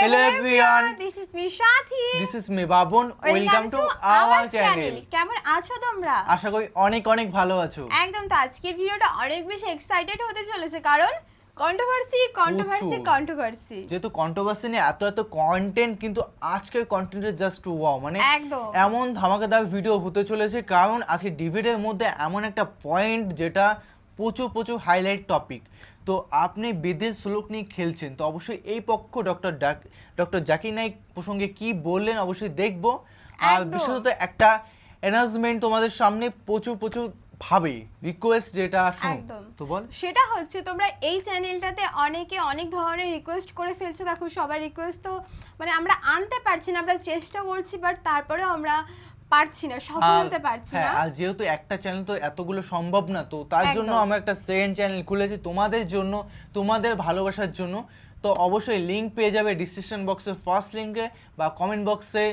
Hello everyone. This is me Shathi. This is me Babon welcome to our channel কেমন আছো তোমরা আশা করি অনেক অনেক ভালো আছো একদম তো আজকের ভিডিওটা অনেক বেশি এক্সাইটেড হতে চলেছে কারণ কন্ট্রোভার্সি কন্ট্রোভার্সি প্রচুর। কন্ট্রোভার্সি যেহেতু কন্ট্রোভার্সি নিয়ে এত এত কন্টেন্ট কিন্তু আজকের কন্টেন্টের জাস্ট ওয়াও মানে একদম। এমন ধামাকাদার ভিডিও হতে চলেছে কারণ আজকে ডিভিডের মধ্যে এমন একটা পয়েন্ট যেটা প্রচুর প্রচুর হাইলাইট টপিক তো আপনি বিদেশ শ্লোক নিয়ে খেলছেন তো অবশ্যই এই পক্ষ ডক্টর ডক্টর জাকির নাইক প্রসঙ্গে কি বললেন অবশ্যই দেখব। আর বিশেষত একটা অ্যানাউন্সমেন্ট তোমাদের সামনে প্রচুর প্রচুর ভাবে রিকোয়েস্ট যেটা একদম। তো বল। সেটা হচ্ছে তোমরা এই চ্যানেলটাতে অনেকে অনেক ধরনের রিকোয়েস্ট করে ফেলছো দেখো সবার রিকোয়েস্ট তো মানে আমরা আনতে পারছি না আমরা চেষ্টা করছি বাট তারপরেও আমরা পারছি না সফল হতে পারছি হ্যাঁ, না। আর যেহেতু একটা চ্যানেল তো এতগুলো সম্ভব না তো তার জন্য। আমরা একটা সেকেন্ড চ্যানেল খুলেছি তোমাদের জন্য তোমাদের ভালোবাসার জন্য। তো অবশ্যই লিংক পেয়ে যাবে ডিসক্রিপশন বক্সে ফার্স্ট লিংকে বা কমেন্ট বক্সে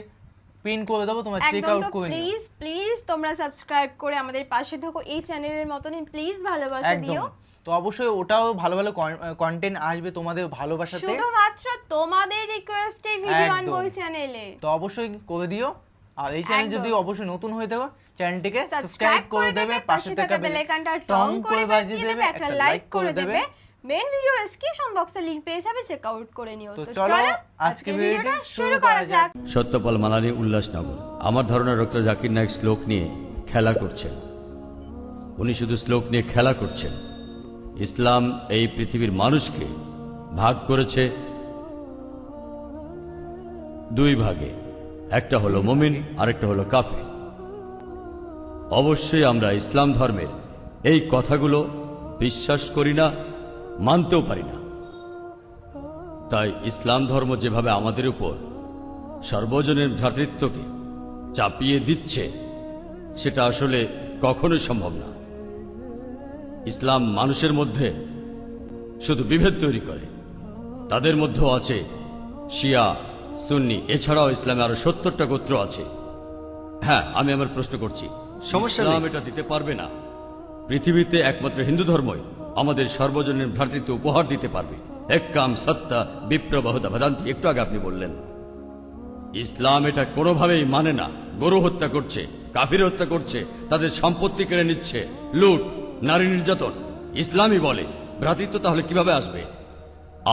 পিন করে দেবো তোমরা চেক আউট করে নিও। প্লিজ প্লিজ তোমরা সাবস্ক্রাইব করে আমাদের পাশে থাকো এই চ্যানেলের মতনই প্লিজ ভালোবাসা দিও। তো অবশ্যই ওটাও ভালো ভালো কন্টেন্ট আসবে তোমাদের ভালোবাসাতে। শুধুমাত্র তোমাদের রিকোয়েস্টে ভিডিও আনব চ্যানেলে তো অবশ্যই করে দিও। আর এই চ্যানেল যদি অবশ্যই নতুন হয়ে থাকো চ্যানেলটিকে সাবস্ক্রাইব করে দেবে পাশে থাকা বেল আইকনটা টং করে বাজিয়ে দেবে একটা লাইক করে দেবে। মেন ভিডিওর ডেসক্রিপশন বক্সে লিংক পেয়ে যাবে চেক আউট করে নিও। তো চলো, আজকে ভিডিওটা শুরু করা। যাক। সত্যপাল মালানি উল্লাসনগর। আমার ধারণা ডক্টর জাকির নায়ক শ্লোক নিয়ে খেলা করছেন। উনি শুধু শ্লোক নিয়ে খেলা করছেন। ইসলাম এই পৃথিবীর মানুষকে ভাগ করেছে দুই ভাগে। একটা হলো মুমিন, আরেকটা হলো কাফে অবশ্যই আমরা ইসলাম ধর্মের এই কথাগুলো বিশ্বাস করি না, মানতেও পারি না। তাই ইসলাম ধর্ম যেভাবে আমাদের উপর সর্বজনের ভ্রাতৃত্বকে চাপিয়ে দিচ্ছে, সেটা আসলে কখনোই সম্ভব না। ইসলাম মানুষের মধ্যে শুধু বিভেদ তৈরি করে, তাদের মধ্যেও আছে শিয়া সুন্নি এছাড়াও ইসলামে আরও সত্তরটা গোত্র আছে। হ্যাঁ আমি আমার প্রশ্ন করছি। সমস্যা। ইসলাম এটা দিতে পারবে না। পৃথিবীতে একমাত্র হিন্দু ধর্মই আমাদের সর্বজনীন ভ্রাতৃত্ব উপহার দিতে পারবে। একাম সত্তা বিপ্রবাহতা ভেদান্তি। একটু আগে আপনি বললেন ইসলাম এটা কোনোভাবেই মানে না। গরু হত্যা করছে কাফির হত্যা করছে তাদের সম্পত্তি কেড়ে নিচ্ছে লুট নারী নির্যাতন। ইসলামই বলে ভ্রাতৃত্ব তাহলে কীভাবে আসবে?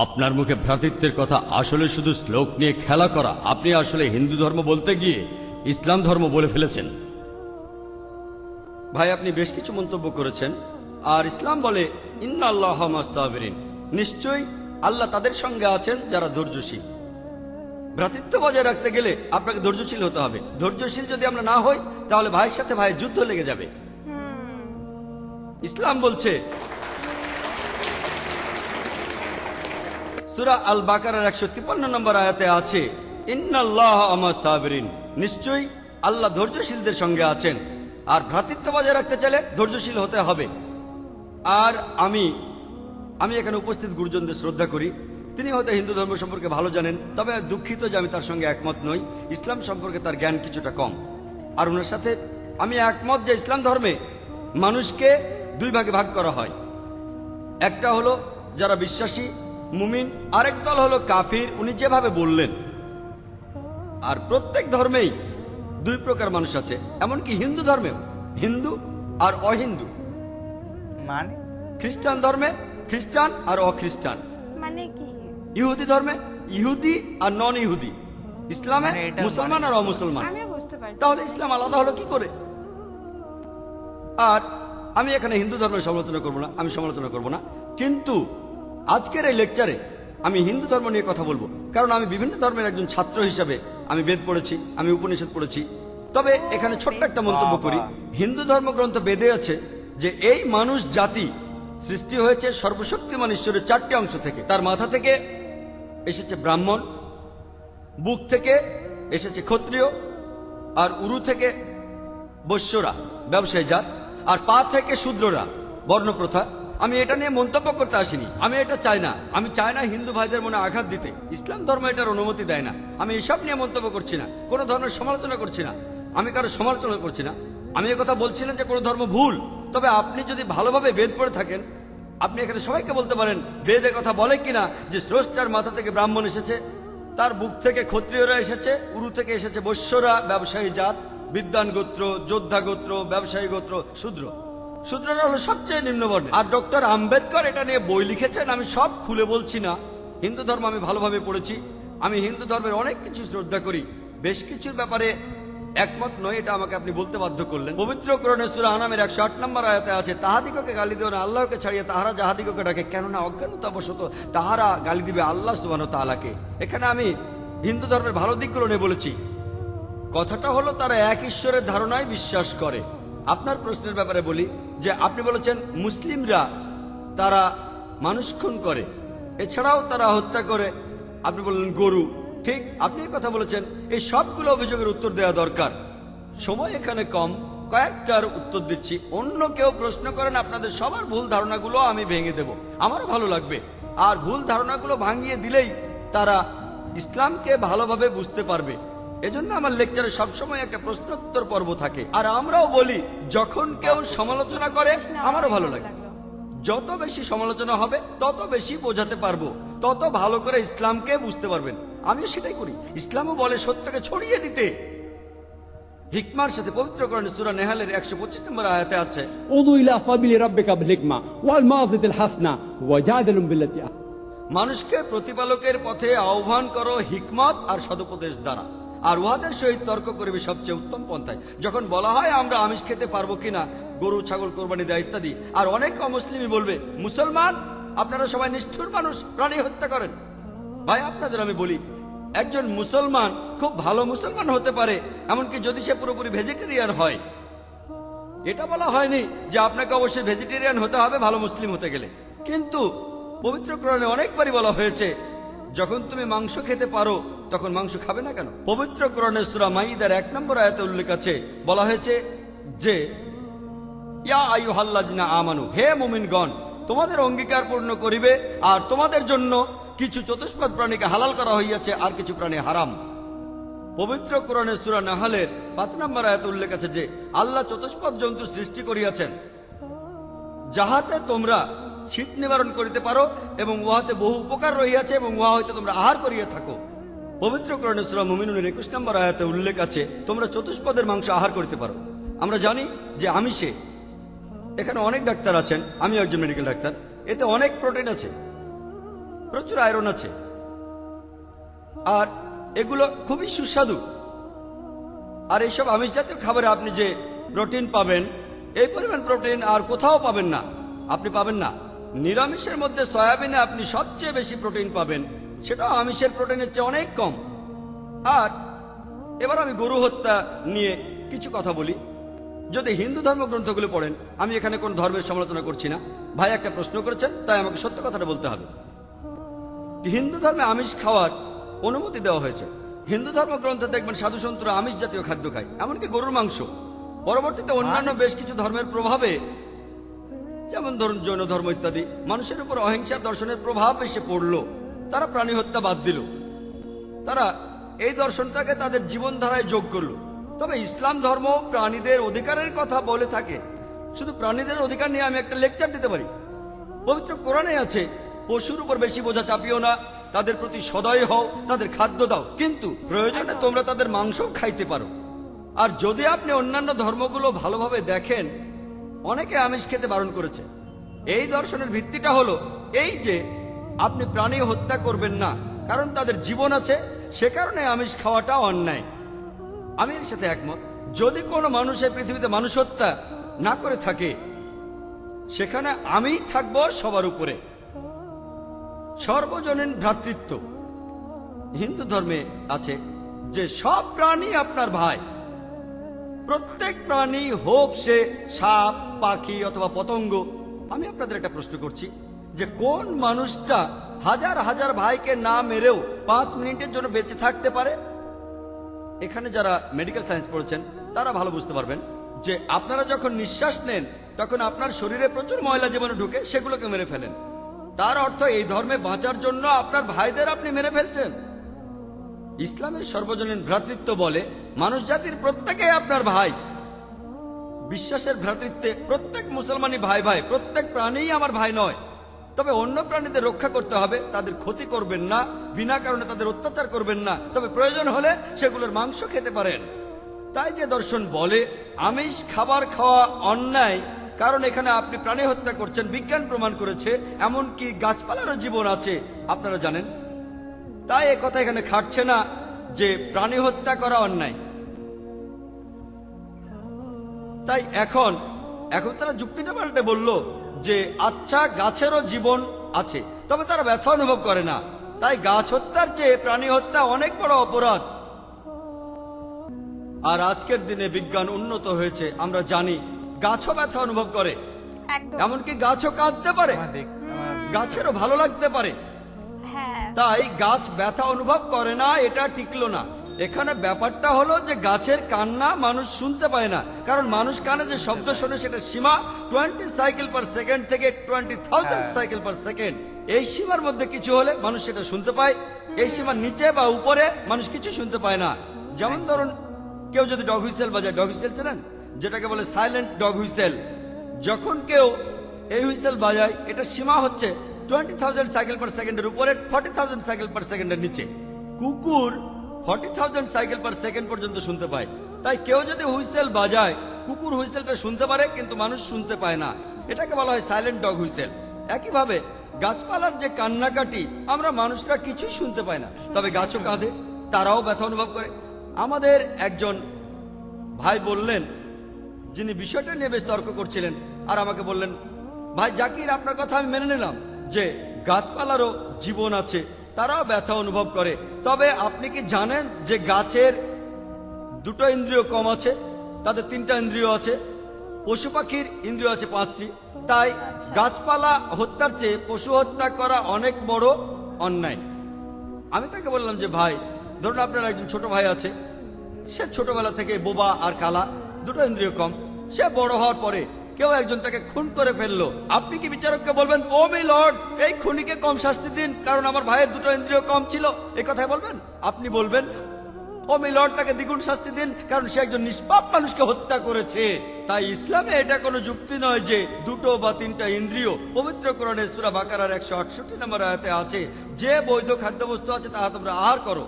আপনার মুখে ভ্রাতৃত্বের কথা আসলে শুধু শ্লোক নিয়ে খেলা করা। আপনি আসলে হিন্দু ধর্ম বলতে গিয়ে ইসলাম ধর্ম বলে ফেলেছেন। ভাই আপনি বেশ কিছু মন্তব্য করেছেন। আর ইসলাম বলে ইন্না আল্লাহ নিশ্চয়ই আল্লাহ তাদের সঙ্গে আছেন যারা ধৈর্যশীল। ভ্রাতৃত্ব বজায় রাখতে গেলে আপনাকে ধৈর্যশীল হতে হবে। ধৈর্যশীল যদি আমরা না হই তাহলে ভাইয়ের সাথে ভাইয়ের যুদ্ধ লেগে যাবে। ইসলাম বলছে সুরা আল বাকারার একশো তিপ্পান্ন নম্বর আয়াতে আছে, ইন্নাল্লাহ নিশ্চয়ই আল্লাহ ধৈর্যশীলদের সঙ্গে আছেন, আর ভ্রাতৃত্ব বজায় রাখতে চাইলে ধৈর্যশীল হতে হবে। আর আমি আমি এখানে উপস্থিত গুরুজনদের শ্রদ্ধা করি। তিনি হয়তো হিন্দু ধর্ম সম্পর্কে ভালো জানেন, তবে দুঃখিত যে আমি তার সঙ্গে একমত নই। ইসলাম সম্পর্কে তার জ্ঞান কিছুটা কম। আর ওনার সাথে আমি একমত যে ইসলাম ধর্মে মানুষকে দুই ভাগে ভাগ করা হয়। একটা হলো যারা বিশ্বাসী মুমিন আরেক দল হলো কাফির উনি যেভাবে বললেন। আর প্রত্যেক ধর্মেই দুই প্রকার মানুষ আছে এমনকি হিন্দু ধর্মেও হিন্দু আর অহিন্দু। মানে? খ্রিস্টান ধর্মে খ্রিস্টান আর অখ্রিস্টান। মানে কি? ইহুদি ধর্মে ইহুদি আর নন ইহুদি ইসলামে মানে মুসলমান আর অমুসলমান। আমিও বুঝতে পারছি। তাহলে ইসলাম আলাদা হলো কি করে? আর আমি এখানে হিন্দু ধর্মের সমালোচনা করব না আমি সমালোচনা করব না। কিন্তু আজকের এই লেকচারে আমি হিন্দু ধর্ম নিয়ে কথা বলব। কারণ আমি বিভিন্ন ধর্মের একজন ছাত্র হিসাবে আমি বেদ পড়েছি আমি উপনিষদ পড়েছি। তবে এখানে ছোট্ট একটা মন্তব্য করি। হিন্দু ধর্মগ্রন্থ বেদে আছে যে এই মানুষ জাতি সৃষ্টি হয়েছে সর্বশক্তিমান ঈশ্বরের চারটি অংশ থেকে। তার মাথা থেকে এসেছে ব্রাহ্মণ বুক থেকে এসেছে ক্ষত্রিয় আর উরু থেকে বৈশ্যরা ব্যবসায়ী জাত আর পা থেকে শূদ্ররা বর্ণপ্রথা। আমি এটা নিয়ে মন্তব্য করতে আসিনি। আমি এটা চাই না। আমি চাই না হিন্দু ভাইদের মনে আঘাত দিতে। ইসলাম ধর্ম এটার অনুমতি দেয় না। আমি এসব নিয়ে মন্তব্য করছি না। কোনো ধর্মের সমালোচনা করছি না। আমি কারও সমালোচনা করছি না। আমি কথা বলছি না যে কোনো ধর্ম ভুল। তবে আপনি যদি ভালোভাবে বেদ পড়ে থাকেন, আপনি এখানে সবাইকে বলতে পারেন, বেদে কথা বলে কিনা যে স্রষ্টার মাথা থেকে ব্রাহ্মণ এসেছে, তার বুক থেকে ক্ষত্রিয়রা এসেছে, উরু থেকে এসেছে বৈশ্যরা, ব্যবসায়ী জাত বিদ্যান গোত্র, যোদ্ধা গোত্র, ব্যবসায়ী গোত্র, শূদ্র। শূদ্ররা হলো সবচেয়ে নিম্নবর্ণ আর ডক্টর আম্বেদকর এটা নিয়ে বই লিখেছেন, আমি সব খুলে বলছি না। হিন্দু ধর্ম আমি ভালোভাবে পড়েছি। আমি হিন্দু ধর্মের অনেক কিছু শ্রদ্ধা করি। বেশ কিছুর ব্যাপারে একমত নয়, এটা আমাকে আপনি বলতে বাধ্য করলেন। পবিত্র করণে সুরা আনামের একশো আট নম্বর আয়াতে আছে, তাহাদিগকে গালি দিও না, আল্লাহকে ছাড়িয়ে তাহারা যাহাদিগকে ডাকে, কেননা অজ্ঞানতাবশত তাহারা গালি দিবে আল্লাহ সুবাহ তাআলাকে। এখানে আমি হিন্দু ধর্মের ভালো দিকগুলো নিয়ে বলেছি। কথাটা হলো, তারা এক ঈশ্বরের ধারণায় বিশ্বাস করে। আপনার প্রশ্নের ব্যাপারে বলি যে আপনি বলেছেন মুসলিমরা তারা মানুষ খুন করে। এছাড়াও তারা হত্যা করে। আপনি বললেন গরু। ঠিক, আপনি কথা বলেছেন। এই সবগুলো অভিযোগের উত্তর দেওয়া দরকার। সময় এখানে কম। কয়েকটার উত্তর দিচ্ছি। অন্য কেউ প্রশ্ন করেন, আপনাদের সবার ভুল ধারণাগুলো আমি ভেঙে দেব। আমারও ভালো লাগবে। আর ভুল ধারণাগুলো ভাঙিয়ে দিলেই তারা ইসলামকে ভালোভাবে বুঝতে পারবে। এজন্য আমার লেকচারে সবসময় একটা প্রশ্নোত্তর পর্ব থাকে। আর আমরাও বলি যখন কেউ সমালোচনা করে আমারও ভালো লাগে। যত বেশি সমালোচনা হবে তত বেশি বোঝাতে পারব। তত ভালো করে ইসলামকে বুঝতে পারবেন। আমিও সেটাই করি। ইসলামও বলে সত্যকে ছড়িয়ে দিতে। হিকমার সাথে পবিত্র করণে সুরা নেহালের একশো পঁচিশ নম্বর আয়াতে আছে উদুইলা সাবিলি রব্বিকা হিকমা ওয়াল মাউজিদুল হাসনা ওয়া জাদিলুম মানুষকে প্রতিপালকের পথে আহ্বান করো হিকমত আর সদুপদেশ দ্বারা। আর উহাদের সহিত তর্ক করবে সবচেয়ে উত্তম পন্থায়। যখন বলা হয় আমরা আমিষ খেতে পারব কিনা, গরু, ছাগল, কোরবানি দেয় ইত্যাদি, আর অনেক অমুসলিমই বলবে, মুসলমান, আপনারা সবাই নিষ্ঠুর মানুষ, প্রাণী হত্যা করেন। ভাই, আপনাদের আমি বলি, একজন মুসলমান খুব ভালো মুসলমান হতে পারে, এমনকি যদি সে পুরোপুরি ভেজিটেরিয়ান হয়। এটা বলা হয়নি যে আপনাকে অবশ্যই ভেজিটেরিয়ান হতে হবে, ভালো মুসলিম হতে গেলে। কিন্তু পবিত্র কোরআনে অনেকবারই বলা হয়েছে, যখন তুমি মাংস খেতে পারো তখন মাংস খাবে না কেন? পবিত্র কোরআনে সুরা মাইদার এক নম্বর আয়াতে উল্লেখ আছে, বলা হয়েছে যে, ইয়া আইয়ুহাল্লাযিনা আমানু, হে মুমিনগণ, তোমাদের অঙ্গীকার পূর্ণ করিবে, আর তোমাদের জন্য কিছু চতুষ্পদ প্রাণীকে হালাল করা হইয়াছে, আর কিছু প্রাণী হারাম। পবিত্র কোরআনে সূরা নাহালের পাঁচ নম্বর আয়াতে উল্লেখ আছে যে, আল্লাহ চতুষ্পদ জন্তু সৃষ্টি করিয়াছেন। যাহাতে তোমরা শীত নিবারণ করিতে পারো, এবং উহাতে বহু উপকার রহিয়াছে, এবং উহা হইতে তোমরা আহার করিয়া থাকো। পবিত্র কোরআনে সূরা মুমিনুনের একুশ নম্বর আয়াতে উল্লেখ আছে, তোমরা চতুষ্পদের মাংস আহার করতে পারো। আমরা জানি যে আমিষে এখানে অনেক ডাক্তার আছেন আমি একজন মেডিকেল ডাক্তার। এতে অনেক প্রোটিন আছে। প্রচুর আয়রন আছে। আর এগুলো খুবই সুস্বাদু। আর এইসব আমিষ জাতীয় খাবারে আপনি যে প্রোটিন পাবেন, এই পরিমাণ প্রোটিন আর কোথাও পাবেন না। আপনি পাবেন না। নিরামিষের মধ্যে সয়াবিনে আপনি সবচেয়ে বেশি প্রোটিন পাবেন। সেটাও আমিষের প্রোটিনের চেয়ে অনেক কম। আর এবার আমি গরু হত্যা নিয়ে কিছু কথা বলি। যদি হিন্দু ধর্মগ্রন্থগুলো পড়েন আমি এখানে কোন ধর্মের সমালোচনা করছি না। ভাই একটা প্রশ্ন করেছেন তাই আমাকে সত্য কথাটা বলতে হবে। হিন্দু ধর্মে আমিষ খাওয়ার অনুমতি দেওয়া হয়েছে। হিন্দু ধর্মগ্রন্থে দেখবেন সাধু সন্তরা আমিষ জাতীয় খাদ্য খায় এমনকি গরুর মাংস। পরবর্তীতে অন্যান্য বেশ কিছু ধর্মের প্রভাবে যেমন ধরুন জৈন ধর্ম ইত্যাদি মানুষের উপর অহিংসার দর্শনের প্রভাব এসে পড়ল। তারা প্রাণী হত্যা বাদ দিল। তারা এই দর্শনটাকে তাদের জীবনধারায় যোগ করল। তবে ইসলাম ধর্ম প্রাণীদের অধিকারের কথা বলে থাকে। শুধু প্রাণীদের অধিকার নিয়ে আমি একটা লেকচার দিতে পারি। পবিত্র কোরআনে আছে, পশুর উপর বেশি বোঝা চাপিও না, তাদের প্রতি সদয় হও, তাদের খাদ্য দাও। কিন্তু প্রয়োজনে তোমরা তাদের মাংস খাইতে পারো। আর যদি আপনি অন্যান্য ধর্মগুলো ভালোভাবে দেখেন, অনেকে আমিষ খেতে বারণ করেছে। এই দর্শনের ভিত্তিটা হলো এই যে আপনি প্রাণী হত্যা করবেন না। কারণ তাদের জীবন আছে, সে কারণে আমিষ খাওয়াটা অন্যায়। আমি এর সাথে একমত। যদি কোনো মানুষের পৃথিবীতে মানুষ হত্যা না করে থাকে, সেখানে আমিই থাকব সবার উপরে। সর্বজনীন ভ্রাতৃত্ব। হিন্দু ধর্মে আছে যে সব প্রাণী আপনার ভাই। প্রত্যেক প্রাণী হোক সে সাপ, পাখি অথবা পতঙ্গ। আমি আপনাদের একটা প্রশ্ন করছি। যে কোন মানুষটা হাজার হাজার ভাইকে না মেরেও পাঁচ মিনিটের জন্য বেঁচে থাকতে পারে? এখানে যারা মেডিকেল সায়েন্স পড়েছেন, তারা ভালো বুঝতে পারবেন যে আপনারা যখন নিঃশ্বাস নেন, তখন আপনার শরীরে প্রচুর ময়লা জীবাণু ঢুকে, সেগুলোকে মেরে ফেলেন। তার অর্থ এই ধর্মে বাঁচার জন্য আপনার ভাইদের আপনি মেরে ফেলছেন। ইসলামের সর্বজনীন ভ্রাতৃত্ব বলে, মানুষ জাতির প্রত্যেকেই আপনার ভাই। বিশ্বাসের ভ্রাতৃত্বে প্রত্যেক মুসলমানই ভাই ভাই, প্রত্যেক প্রাণীই আমার ভাই নয়। তবে অন্য প্রাণীদের রক্ষা করতে হবে, তাদের ক্ষতি করবেন না, বিনা কারণে তাদের অত্যাচার করবেন না। তবে প্রয়োজন হলে সেগুলোর মাংস খেতে পারেন। তাই যে দর্শন বলে, আমিষ খাবার খাওয়া অন্যায়, কারণ এখানে আপনি প্রাণী হত্যা করছেন, বিজ্ঞান প্রমাণ করেছে, এমনকি গাছপালারও জীবন আছে। আপনারা জানেন? তাই এ কথা এখানে খাটছে না যে প্রাণী হত্যা করা অন্যায়। তাই এখন এখন তারা যুক্তিটা পাল্টে বলল যে আচ্ছা গাছেরও জীবন আছে তবে তারা ব্যথা অনুভব করে না। তাই গাছ হত্যার চেয়ে প্রাণী হত্যা অনেক বড় অপরাধ। আর আজকের দিনে বিজ্ঞান উন্নত হয়েছে আমরা জানি গাছও ব্যথা অনুভব করে। এমনকি গাছও কাঁদতে পারে। গাছেরও ভালো লাগতে পারে। হ্যাঁ। তাই গাছ ব্যথা অনুভব করে না এটা টিকলো না। এখানে ব্যাপারটা হলো যে গাছের কান্না মানুষ শুনতে পায় না। কারণ মানুষ কানে যে শব্দ শোনে সেটা সীমা টোয়েন্টি সাইকেল পার সেকেন্ড থেকে twenty thousand. Cycle per second এই সীমার মধ্যে কিছু হলে মানুষ সেটা শুনতে পায়। এই সীমার নিচে বা উপরে মানুষ কিছু শুনতে পায় না। যেমন ধরুন কেউ যদি ডগ হুইসেল বাজায় ডগ হুইসেল চেনেন? যেটাকে বলে সাইলেন্ট ডগ হুইসেল যখন কেউ এই হুইসেল বাজায় এটা সীমা হচ্ছে টোয়েন্টি থাউজেন্ড সাইকেল পার সেকেন্ডের উপরে ফর্টি থাউজেন্ড সাইকেল পার সেকেন্ডের নিচে। কুকুর forty thousand cycle per second পর্যন্ত শুনতে পায়। তাই কেউ যদি হুইসেল বাজায়, কুকুর হুইসেলটা শুনতে পারে, কিন্তু মানুষ শুনতে পায় না। এটাকে বলা হয় সাইলেন্ট ডগ হুইসেল। একইভাবে, গাছপালার যে কান্নাকাটি, আমরা মানুষরা কিছুই শুনতে পাই না। তবে গাছও কাঁদে, তারাও ব্যথা অনুভব করে। আমাদের একজন ভাই বললেন, যিনি বিষয়টা নিয়ে বেশ তর্ক করছিলেন, আর আমাকে বললেন, ভাই জাকির, আপনার কথা আমি মেনে নিলাম যে গাছপালারও জীবন আছে তারাও ব্যথা অনুভব করে। তবে আপনি কি জানেন যে গাছের দুটো ইন্দ্রিয় কম আছে, তাদের তিনটা ইন্দ্রিয় আছে? পশু পাখির ইন্দ্রিয় আছে পাঁচটি। তাই গাছপালা হত্যার চেয়ে পশু হত্যা করা অনেক বড় অন্যায়। আমি তাকে বললাম যে, ভাই, ধরুন আপনার একজন ছোট ভাই আছে। সে ছোটবেলা থেকে বোবা আর কালা, দুটো ইন্দ্রিয় কম। সে বড় হওয়ার পরে কেউ একজন তাকে খুন করে ফেলল। আপনি কি বিচারককে বলবেন, ও মি লর্ড, এই খুনিকে কম শাস্তি দিন, কারণ আমার ভাইয়ের দুটো ইন্দ্রিয় কম ছিল এই কথাই বলবেন? আপনি বলবেন, ও মি লর্ড, তাকে দ্বিগুণ শাস্তি দিন, কারণ সে একজন নিষ্পাপ মানুষকে হত্যা করেছে। তাই ইসলামে এটা কোনো যুক্তি নয় যে দুটো বা তিনটা ইন্দ্রিয় পবিত্র কোরআনের সুরা বাকারার একশো আটষট্টি নম্বর আয়াতে আছে, যে বৈধ খাদ্যবস্তু আছে তাহা তোমরা আহার করো।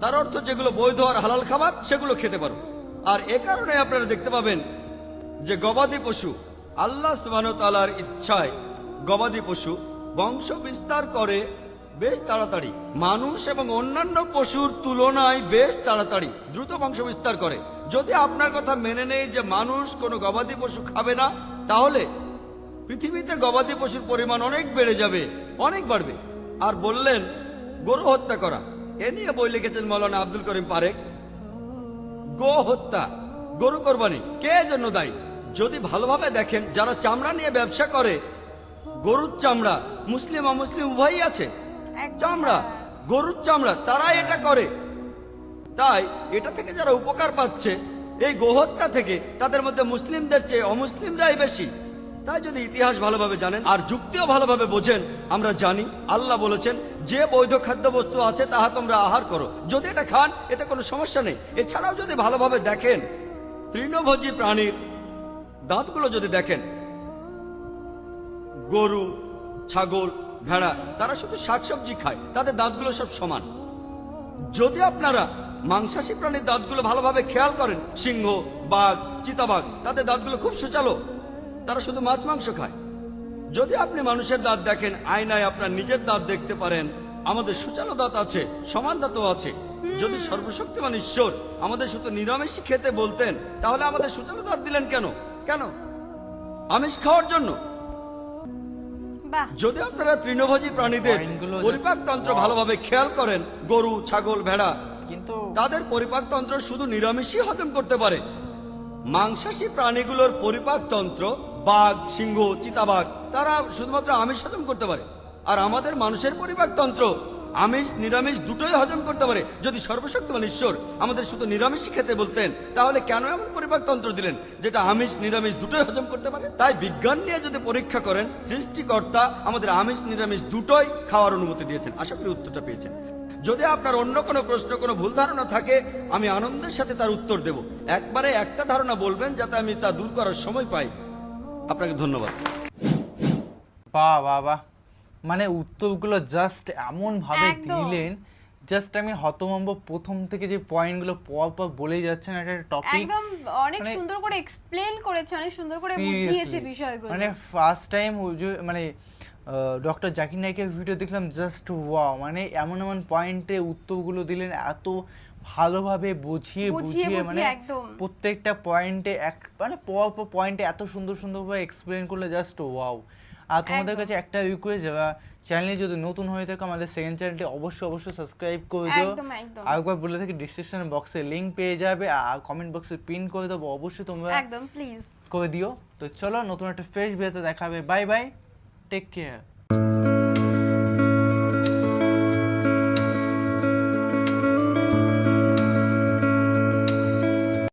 তার অর্থ যেগুলো বৈধ আর হালাল খাবার, সেগুলো খেতে পারো। আর এ কারণে আপনারা দেখতে পাবেন যে গবাদি পশু আল্লাহ সুবাহতালার ইচ্ছায় গবাদি পশু বংশ বিস্তার করে বেশ তাড়াতাড়ি। মানুষ এবং অন্যান্য পশুর তুলনায় বেশ তাড়াতাড়ি দ্রুত বংশ বিস্তার করে। যদি আপনার কথা মেনে নেই যে মানুষ কোনো গবাদি পশু খাবে না, তাহলে পৃথিবীতে গবাদি পশুর পরিমাণ অনেক বেড়ে যাবে, অনেক বাড়বে। আর বললেন, গরু হত্যা করা। এ নিয়ে বই লিখেছেন মৌলানা আব্দুল করিম পারেক। গো হত্যা। গরু কোরবানি। কে জন্য দায়ী? যদি ভালোভাবে দেখেন যারা চামড়া নিয়ে ব্যবসা করে গরুর চামড়া মুসলিম অমুসলিম উভয়ই আছে। চামড়া গরুর চামড়া তারা এটা করে। তাই এটা থেকে যারা উপকার পাচ্ছে এই গোহত্যা থেকে তাদের মধ্যে মুসলিমদের চেয়ে অমুসলিমরাই বেশি। তাই যদি ইতিহাস ভালোভাবে জানেন আর যুক্তিও ভালোভাবে বোঝেন আমরা জানি আল্লাহ বলেছেন যে বৈধ খাদ্যবস্তু আছে তাহা তোমরা আহার করো। যদি এটা খান এতে কোনো সমস্যা নেই। এছাড়াও যদি ভালোভাবে দেখেন তৃণভোজী প্রাণীর দাঁতগুলো যদি দেখেন, গরু, ছাগল, ভেড়া, তারা শুধু শাকসবজি খায়, তাদের দাঁতগুলো সব সমান। যদি আপনারা মাংসাশী প্রাণীর দাঁতগুলো ভালোভাবে খেয়াল করেন, সিংহ, বাঘ, চিতাবাঘ, তাদের দাঁতগুলো খুব সুচালো, তারা শুধু মাছ মাংস খায়। যদি আপনি মানুষের দাঁত দেখেন, আয়নায় আপনার নিজের দাঁত দেখতে পারেন আমাদের সুচালো দাঁত আছে সমান দাঁতও আছে যদি সর্বশক্তিমান ঈশ্বর আমাদের শুধু নিরামিষ খেতে বলতেন তাহলে আমাদের সুচালো দাঁত দিলেন কেন? কেন? আমিষ খাওয়ার জন্য? বাহ। যদি আপনারা তৃণভোজী প্রাণীদের পরিপাকতন্ত্র ভালোভাবে খেয়াল করেন গরু ছাগল ভেড়া কিন্তু তাদের পরিপাকতন্ত্র শুধু নিরামিষই হজম করতে পারে। মাংসাশী প্রাণীগুলোর পরিপাকতন্ত্র বাঘ সিংহ চিতাবাঘ তারা শুধুমাত্র আমিষ হজম করতে পারে। আর আমাদের মানুষের পরিপাকতন্ত্র আমিষ, নিরামিষ দুটোই হজম করতে পারে। যদি সর্বশক্তিমান ঈশ্বর আমাদের শুধু নিরামিষই খেতে বলতেন, তাহলে কেন এমন পরিপাকতন্ত্র দিলেন, যেটা আমিষ, নিরামিষ দুটোই হজম করতে পারে? তাই বিজ্ঞান নিয়ে যদি পরীক্ষা করেন, সৃষ্টিকর্তা আমাদের আমিষ, নিরামিষ দুটোই খাওয়ার অনুমতি দিয়েছেন। আশা করি উত্তরটা পেয়েছেন। যদি আপনার অন্য কোনো প্রশ্ন, কোনো ভুল ধারণা থাকে, আমি আনন্দের সাথে তার উত্তর দেব। একবারে একটা ধারণা বলবেন, যাতে আমি তা দূর করার সময় পাই। আপনাকে ধন্যবাদ। বাহ বাহ বাহ। মানে উত্তরগুলো জাস্ট এমন ভাবে দিলেন জাস্ট আমি হতমম্ব প্রথম থেকে যে পয়েন্টগুলো পর পর বলেই যাচ্ছেন একটা টপিক একদম অনেক মানে- সুন্দর করে এক্সপ্লেন করেছে অনেক সুন্দর করে বুঝিয়েছে বিষয়গুলো। মানে ফার্স্ট টাইম মানে ডক্টর জাকির নাইকের ভিডিও দেখলাম জাস্ট ওয়াও মানে এমন এমন পয়েন্টে উত্তরগুলো দিলেন এত ভালোভাবে বুঝিয়ে বুঝিয়ে বুঝিয়ে বুঝিয়ে মানে প্রত্যেকটা পয়েন্টে এক মানে পর পর পয়েন্টে এত সুন্দর সুন্দরভাবে এক্সপ্লেন করলে জাস্ট ওয়াও আর তোমাদের কাছে একটা রিকোয়েস্ট চ্যানেলে যদি নতুন হয়ে থাকে আমাদের সেকেন্ড চ্যানেলটি অবশ্যই অবশ্যই সাবস্ক্রাইব করে দিও। একদম। আরেকবার বলে থাকি ডিসক্রিপশন বক্সে লিংক পেয়ে যাবে আর কমেন্ট বক্সে পিন করে দেবো অবশ্যই তোমরা একদম প্লিজ করে দিও। তো চলো নতুন একটা ফ্রেশ ভিডিওতে দেখাবে। Bye bye take care